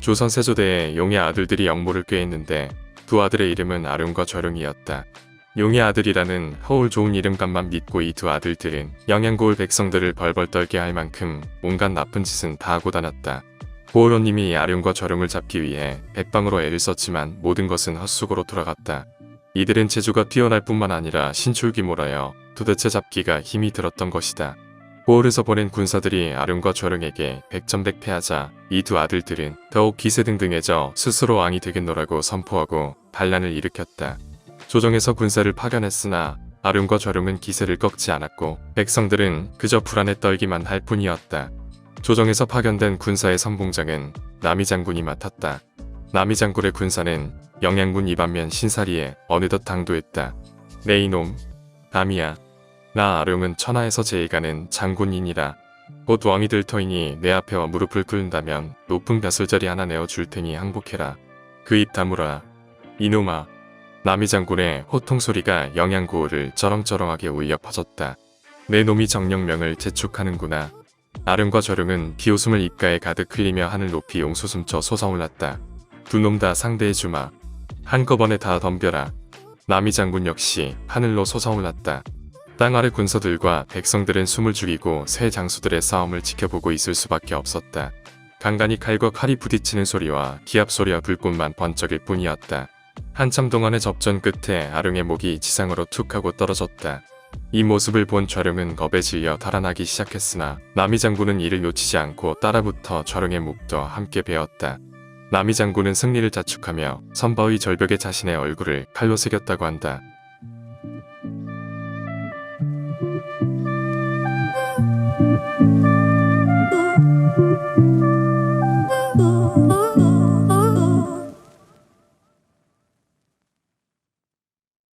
조선 세조대에 용의 아들들이 역모를 꾀했는데 두 아들의 이름은 아룡과 절용이었다. 용의 아들이라는 허울 좋은 이름값만 믿고 이 두 아들들은 영양고을 백성들을 벌벌 떨게 할 만큼 온갖 나쁜 짓은 다 하고 다녔다. 고을원님이 아룡과 절용을 잡기 위해 백방으로 애를 썼지만 모든 것은 헛수고로 돌아갔다. 이들은 재주가 뛰어날 뿐만 아니라 신출귀몰하여 도대체 잡기가 힘이 들었던 것이다. 고을에서 보낸 군사들이 아룡과 절용에게 백전백패하자 이 두 아들들은 더욱 기세등등해져 스스로 왕이 되겠노라고 선포하고 반란을 일으켰다. 조정에서 군사를 파견했으나 아룡과 절용은 기세를 꺾지 않았고 백성들은 그저 불안에 떨기만 할 뿐이었다. 조정에서 파견된 군사의 선봉장은 남이 장군이 맡았다. 남이 장군의 군사는 영양군 이반면 신사리에 어느덧 당도했다. 내 이놈, 남이야. 나 아룡은 천하에서 제일 가는 장군이니라. 곧 왕이 될 터이니 내 앞에 와 무릎을 꿇는다면 높은 벼슬자리 하나 내어 줄 테니 항복해라. 그 입 다물어. 이놈아. 남이 장군의 호통 소리가 영양고을을 쩌렁쩌렁하게 울려 퍼졌다. 내 놈이 정령명을 재촉하는구나. 아름과 저룡은 비웃음을 입가에 가득 흘리며 하늘 높이 용솟음쳐 솟아올랐다. 두 놈 다 상대해주마. 한꺼번에 다 덤벼라. 남이 장군 역시 하늘로 솟아올랐다. 땅 아래 군사들과 백성들은 숨을 죽이고 새 장수들의 싸움을 지켜보고 있을 수밖에 없었다. 간간히 칼과 칼이 부딪히는 소리와 기합 소리와 불꽃만 번쩍일 뿐이었다. 한참 동안의 접전 끝에 아룡의 목이 지상으로 툭 하고 떨어졌다. 이 모습을 본 좌룡은 겁에 질려 달아나기 시작했으나 남이 장군은 이를 놓치지 않고 따라붙어 좌룡의 목도 함께 베었다. 남이 장군은 승리를 자축하며 선바위 절벽에 자신의 얼굴을 칼로 새겼다고 한다.